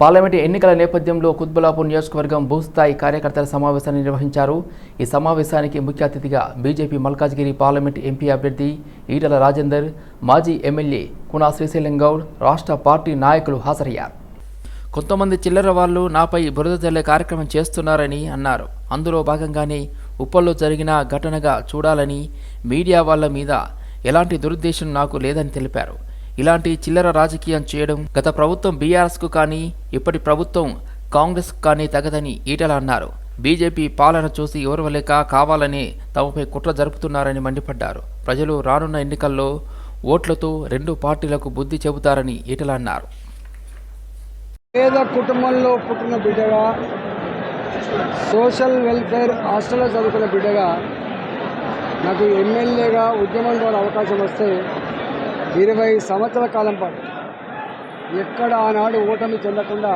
Parliament ఎన్నికల నేపథ్యంలో కుత్బలాపూర్ నియోజకవర్గం భూస్థాయి కార్యకర్తల సమావేశాన్ని నిర్వహించారు. ఈ సమావేశానికి ముఖ్య అతిథిగా బీజేపీ మల్కాజ్గిరి పార్లమెంట్ ఎంపీ అభ్యర్థి ఈటల రాజేందర్ మాజీ ఎమ్మెల్యే కునా శ్రీశైలం గౌడ్ రాష్ట్ర పార్టీ నాయకులు హాజరయ్యారు. కొంతమంది చిల్లర వాళ్ళు నాపై బురద జల్లే కార్యక్రమం చేస్తున్నారని అన్నారు. అందులో భాగంగానే ఉప్పల్లో జరిగిన ఘటనగా చూడాలని మీడియా వాళ్ళ మీద ఎలాంటి దురుద్దేశం నాకు లేదని తెలిపారు. ఇలాంటి చిల్లర రాజకీయం చేయడం గత ప్రభుత్వం బీఆర్ఎస్కు కానీ ఇప్పటి ప్రభుత్వం కాంగ్రెస్కు కానీ తగదని ఈటల అన్నారు. బీజేపీ పాలన చూసి ఓర్వలేక కావాలని తమపై కుట్ర జరుపుతున్నారని మండిపడ్డారు. ప్రజలు రానున్న ఎన్నికల్లో ఓట్లతో రెండు పార్టీలకు బుద్ధి చెబుతారని ఈటల అన్నారు. పేద కుటుంబంలో పుట్టిన బిడ్డగా సోషల్ వెల్ఫేర్ హాస్టల్లో చదువుకున్న బిడ్డగా నాకు ఎమ్మెల్యేగా ఉద్యమం ద్వారా అవకాశం వస్తే ఇరవై సంవత్సరాల కాలం పాటు ఎక్కడ ఆనాడు ఓటమి చెందకుండా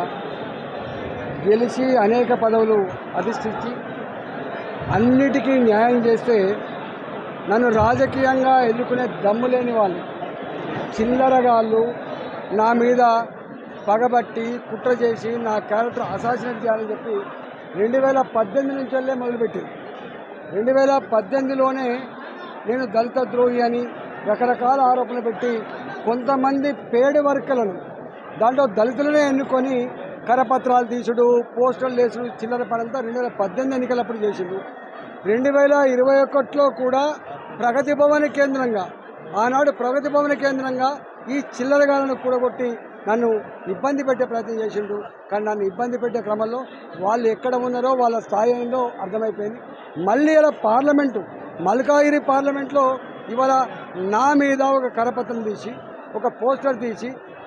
గెలిచి అనేక పదవులు అధిష్ఠించి అన్నిటికీ న్యాయం చేస్తే నన్ను రాజకీయంగా ఎదుర్కొనే దమ్ము లేని వాళ్ళు చిల్లరగాళ్ళు నా మీద పగబట్టి కుట్ర చేసి నా క్యారెక్టర్ అసాసినేట్ చేయాలని చెప్పి రెండు వేల పద్దెనిమిది నుంచి వెళ్ళే మొదలుపెట్టింది రెండు వేల పద్దెనిమిదిలోనే నేను దళిత ద్రోహి అని రకరకాల ఆరోపణలు పెట్టి కొంతమంది పేడ వర్కలను దాంట్లో దళితులనే ఎన్నుకొని కరపత్రాలు తీసుడు పోస్టర్లు వేసుడు చిల్లర పనంతా రెండు వేల పద్దెనిమిది ఎన్నికలప్పుడు చేసిండు రెండు వేల ఇరవై ఒకటిలో కూడా ప్రగతి భవన కేంద్రంగా ఆనాడు ప్రగతి భవన కేంద్రంగా ఈ చిల్లరగాలను కూడగొట్టి నన్ను ఇబ్బంది పెట్టే ప్రయత్నం చేసిండు కానీ నన్ను ఇబ్బంది పెట్టే క్రమంలో వాళ్ళు ఎక్కడ ఉన్నారో వాళ్ళ స్థాయి ఏందో అర్థమైపోయింది. మళ్ళీ ఇలా పార్లమెంటు మల్కాగిరి పార్లమెంట్లో ఇవాళ నా మీద ఒక కరపత్రం తీసి ఒక పోస్టర్ తీసి